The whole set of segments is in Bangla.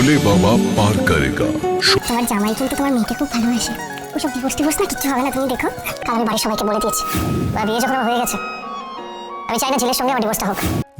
ভোলে বাবা পার করেগা। তোমার জামাই কিন্তু তোমার মেয়েকে খুব ভালোবাসে। ওসব দিবস টিবস না কিচ্ছু হবে না তুমি দেখো। কাল আমি বাড়ির সবাইকে বলে দিয়েছি। বা বিয়ে যখন হয়ে গেছে আমি চাই না ছেলের সঙ্গে আমার ডিভোর্সটা হোক।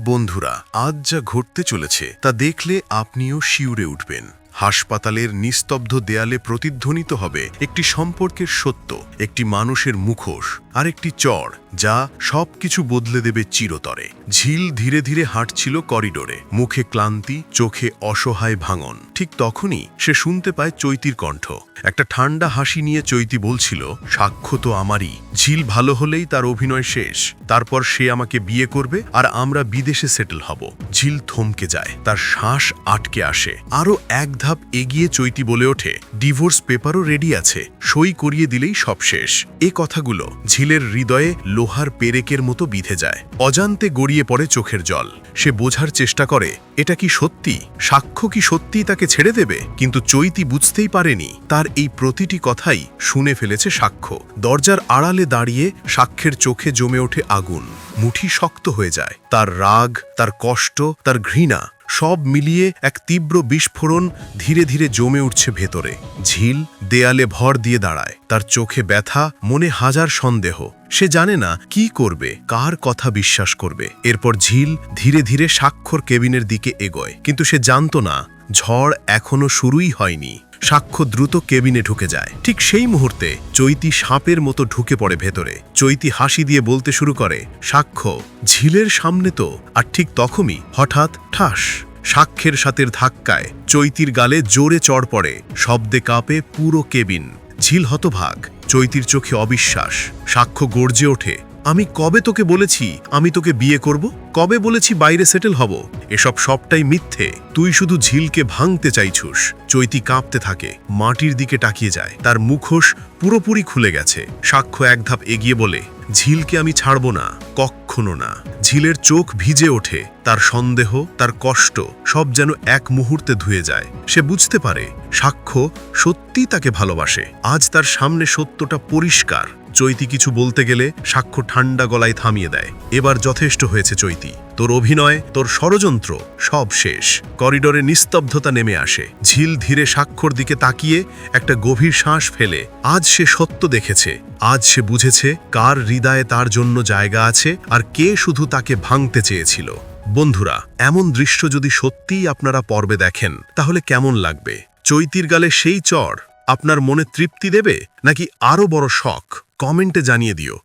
বন্ধুরা আজ যা ঘটতে চলেছে তা দেখলে আপনিও শিউরে উঠবেন। হাসপাতালের নিস্তব্ধ দেয়ালে প্রতিধ্বনিত হবে একটি সম্পর্কের সত্য একটি মানুষের মুখোশ আর একটি চড় যা সবকিছু বদলে দেবে চিরতরে। ঝিল ধীরে ধীরে হাঁটছিল করিডোরে। মুখে ক্লান্তি, চোখে অসহায় ভাঙন। ঠিক তখনই সে শুনতে পায় চৈতির কণ্ঠ। একটা ঠান্ডা হাসি নিয়ে চৈতি বলছিল, সাক্ষ্য তো আমারই। ঝিল ভালো হলেই তার অভিনয় শেষ। তারপর সে আমাকে বিয়ে করবে আর আমরা বিদেশে সেটেল হব। ঝিল থমকে যায়। তার শ্বাস আটকে আসে। আরও এক ধাপ এগিয়ে চৈতি বলে ওঠে, ডিভোর্স পেপারও রেডি আছে। সই করিয়ে দিলেই সব শেষ। এ কথাগুলো ঝিলের হৃদয়ে লোহার পেরেকের মতো বিধে যায়। অজান্তে গড়িয়ে পড়ে চোখের জল। সে বোঝার চেষ্টা করে, এটা কি সত্যি? সাক্ষ্য কি সত্যিই তাকে ছেড়ে দেবে? কিন্তু চৈতি বুঝতেই পারেনি। তার এই প্রতিটি কথাই শুনে ফেলেছে সাক্ষ্য। দরজার আড়ালে দাঁড়িয়ে সাক্ষ্যের চোখে জমে ওঠে আগুন। মুঠি শক্ত হয়ে যায়। তার রাগ, তার কষ্ট, তার ঘৃণা সব মিলিয়ে এক তীব্র বিস্ফোরণ ধীরে ধীরে জমে উঠছে ভেতরে। ঝিল দেয়ালে ভর দিয়ে দাঁড়ায়। তার চোখে ব্যথা, মনে হাজার সন্দেহ। সে জানে না কি করবে, কার কথা বিশ্বাস করবে। এরপর ঝিল ধীরে ধীরে স্বাক্ষর কেবিনের দিকে এগোয়। কিন্তু সে জানত না, ঝড় এখনও শুরুই হয়নি। সাক্ষ্য দ্রুত কেবিনে ঢুকে যায়। ঠিক সেই মুহূর্তে চৈতি সাপের মতো ঢুকে পড়ে ভেতরে। চৈতি হাসি দিয়ে বলতে শুরু করে, সাক্ষ্য, ঝিলের সামনে তো, আর ঠিক তখনই হঠাৎ ঠাস! সাক্ষ্যের সাথের ধাক্কায় চৈতির গালে জোরে চড় পড়ে, শব্দে কাঁপে পুরো কেবিন। ঝিল হতভাগ, চৈতির চোখে অবিশ্বাস। সাক্ষ্য গর্জে ওঠে আমি কবে তোকে বলেছি আমি তোকে বিয়ে করব? কবে বলেছি বাইরে সেটেল হব? এসব সবটাই মিথ্যে। তুই শুধু ঝিলকে ভাঙতে চাইছুস। চৈতি কাঁপতে থাকে। মাটির দিকে তাকিয়ে যায়। তার মুখোশ পুরোপুরি খুলে গেছে। সাক্ষ্য এক ধাপ এগিয়ে বলে, ঝিলকে আমি ছাড়ব না। কক্ষনো না। ঝিলের চোখ ভিজে ওঠে। তার সন্দেহ, তার কষ্ট সব যেন এক মুহূর্তে ধুয়ে যায়। সে বুঝতে পারে, সাক্ষ্য সত্যিই তাকে ভালোবাসে। আজ তার সামনে সত্যটা পরিষ্কার। চৈতি কিছু বলতে গেলে সাক্ষ্য ঠান্ডা গলায় থামিয়ে দেয়। এবার যথেষ্ট হয়েছে চৈতি। তোর অভিনয়, তোর ষড়যন্ত্র সব শেষ। করিডোরে নিস্তব্ধতা নেমে আসে। ঝিল ধীরে সাক্ষর দিকে তাকিয়ে একটা গভীর শ্বাস ফেলে। আজ সে সত্য দেখেছে। আজ সে বুঝেছে কার হৃদয়ে তার জন্য জায়গা আছে আর কে শুধু তাকে ভাঙতে চেয়েছিল। বন্ধুরা, এমন দৃশ্য যদি সত্যিই আপনারা পর্বে দেখেন, তাহলে কেমন লাগবে? চৈতির গালে সেই চর আপনার মনে তৃপ্তি দেবে নাকি আরও বড় শখ? কমেন্টে জানিয়ে দিও